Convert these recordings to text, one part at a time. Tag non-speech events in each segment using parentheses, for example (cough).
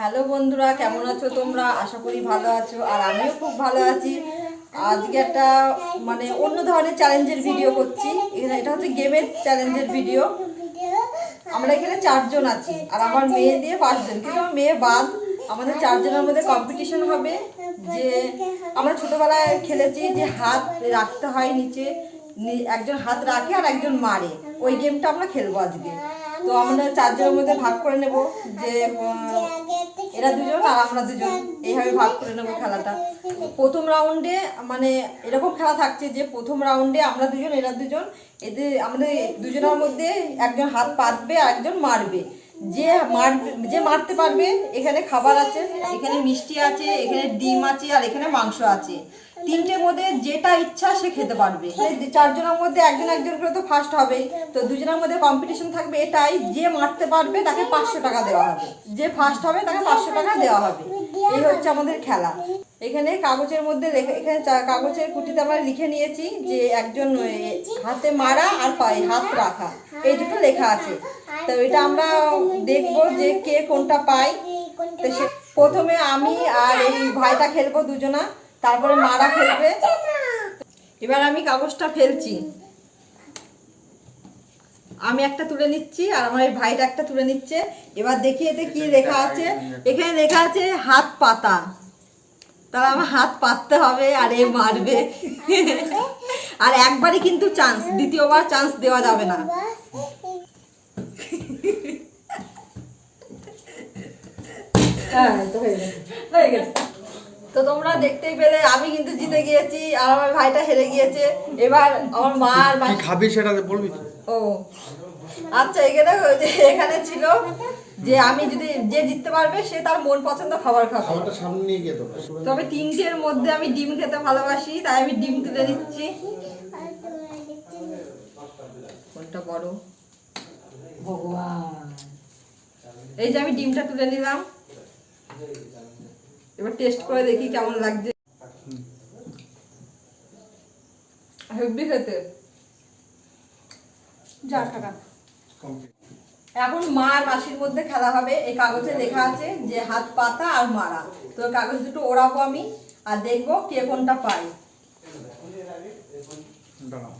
Hello বন্ধুরা, কেমন আছো তোমরা? আশা করি ভালো আছো, আর আমিও খুব ভালো আছি। আজকে একটা মানে অন্য ধরনের চ্যালেঞ্জের ভিডিও করছি। এটা হচ্ছে গেমের চ্যালেঞ্জের ভিডিও আমরা এখানে চারজন আছি, আর আমার মেয়ে দিয়ে পাঁচজন। কিন্তু আমার মেয়ে বাদ। আমাদের চারজনের মধ্যে কম্পিটিশন হবে যে আমরা ছোটোবেলায় খেলেছি যে হাত রাখতে হয় নিচে। একজন হাত রাখে আর একজন মারে। ওই গেমটা আমরা খেলব আজকে। তো আমরা চারজনের মধ্যে ভাগ করে নেব যে এরা দুজন আর আমরা দুজন। এইভাবে ভাগ করে নেব খেলাটা। প্রথম রাউন্ডে মানে এরকম খেলা থাকছে যে, প্রথম রাউন্ডে আমরা দুজন, এরা দুজন। এদের, আমাদের দুজনের মধ্যে একজন হাত পাতবে আর একজন মারবে। যে মার, যে মারতে পারবে, এখানে খাবার আছে, এখানে মিষ্টি আছে, এখানে ডিম আছে, আর এখানে মাংস আছে। তিনটের মধ্যে যেটা ইচ্ছা সে খেতে পারবে। চারজনের মধ্যে একজন একজন করে তো ফার্স্ট হবে তো দুজনের মধ্যে কম্পিটিশন থাকবে এটাই, যে মারতে পারবে তাকে পাঁচশো টাকা দেওয়া হবে। যে ফার্স্ট হবে তাকে পাঁচশো টাকা দেওয়া হবে। এই হচ্ছে আমাদের খেলা। এখানে কাগজের মধ্যে এখানে কাগজের কুটিতে আমরা লিখে নিয়েছি যে একজন হাতে মারা আর পায়ে হাত রাখা। এই দুটো লেখা আছে। তো এটা আমরা দেখব যে কে কোনটা পাই তো সে প্রথমে আমি আর এই ভাইটা খেলব দুজনা তারপরে মারা খেলবে। এবার আমি কাগজটা ফেলছি। আমি একটা তুলে নিচ্ছি আর আমার এই ভাইটা একটা তুলে নিচ্ছে। এবার দেখি এতে কি লেখা আছে। এখানে লেখা আছে হাত পাতা। তাহলে আমার হাত পাততে হবে আর এ মারবে। (laughs) আর একবারই কিন্তু চান্স দ্বিতীয়বার চান্স দেওয়া যাবে না। হ্যাঁ তো হয়ে গেছে। হয়ে গেছে। তো তোমরা দেখতেই পেলে আমি কিন্তু জিতে গিয়েছি আর আমার ভাইটা হেরে গিয়েছে। এবার আমার মা আর মা- খাবি সেটা বলবি ও। আচ্ছা এখানে এখানে ছিল যে আমি যদি যে জিততে পারবে সে তার মন পছন্দ খাবার খাবে। খাবারটা সামনে নিয়ে গিয়ে তবে তিনটের মধ্যে আমি ডিম খেতে ভালোবাসি তাই আমি ডিম তুলে দিচ্ছি। কোনটা বড়? ভগবান। এই যে আমি ডিমটা তুলে নিলাম। এবার টেস্ট করে দেখি কেমন লাগছে। হেভি খেতে। যা, টাকা। এখন মা আর মাসির মধ্যে খেলা হবে। এই কাগজে লেখা আছে যে, হাত পাতা আর মারা। তো কাগজ দুটো ওড়াবো আমি, আর দেখব কে কোনটা পাই দাঁড়াও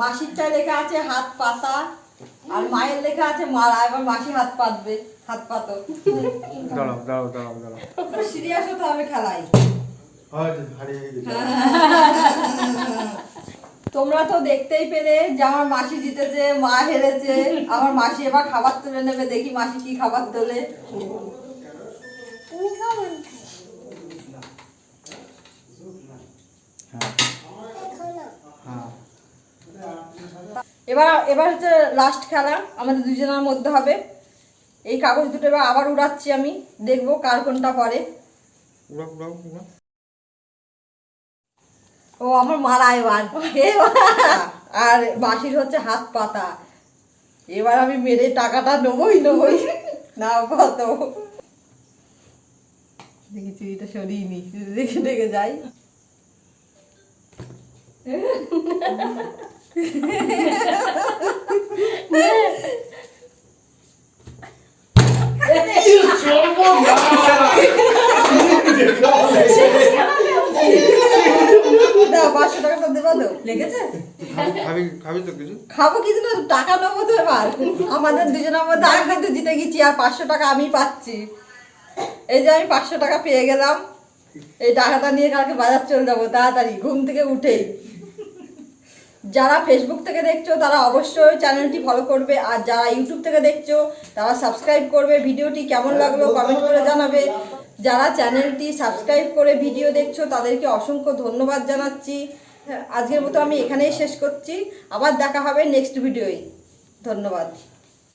মাসিরটায় লেখা আছে, হাত পাতা আর মায়ের লেখা আছে মারা এবার মাসি হাত পাতবে হাত পাতো। দাঁড়াও দাঁড়াও দাঁড়াও দাঁড়াও। সিরিয়াস হতে হবে খেলায়। তোমরা তো দেখতেই পেলে যে আমার মাসি জিতেছে মা হেরেছে। আমার মাসি এবার খাবার তুলে নেবে দেখি মাসি কি খাবার তোলে। এবার এবার হচ্ছে লাস্ট খেলা আমাদের দুজনের মধ্যে হবে। এই কাগজ দুটো এবার আবার উড়াচ্ছি আমি দেখব কার কোনটা পরে ও আমার মারা এবার। এবার আর বাসির হচ্ছে হাত পাতা। এবার আমি মেরে টাকাটা নেবই নেবই। না কত? দেখি চুরিটা সরিয়ে নি দেখে দেখে যাই দাও পাঁচশো টাকা তো দেবা তো লেগেছে খাবি তো কিছু। না টাকা নেব তো এবার। আমাদের দুজনের মধ্যে আমি কিন্তু জিতে গেছি আর পাঁচশো টাকা আমি পাচ্ছি। এই যে আমি পাঁচশো টাকা পেয়ে গেলাম। এই টাকাটা নিয়ে কালকে বাজার চলে যাব তাড়াতাড়ি। ঘুম থেকে উঠেই। যারা ফেসবুক থেকে দেখছ, তারা অবশ্যই চ্যানেলটি ফলো করবে। আর যারা ইউটিউব থেকে দেখছ, তারা সাবস্ক্রাইব করবে। ভিডিওটি কেমন লাগল কমেন্ট করে জানাবে। যারা চ্যানেলটি সাবস্ক্রাইব করে ভিডিও দেখছ, তাদেরকে অসংখ্য ধন্যবাদ জানাচ্ছি। আজকের মতো আমি এখানেই শেষ করছি। আবার দেখা হবে নেক্সট ভিডিওয় ধন্যবাদ।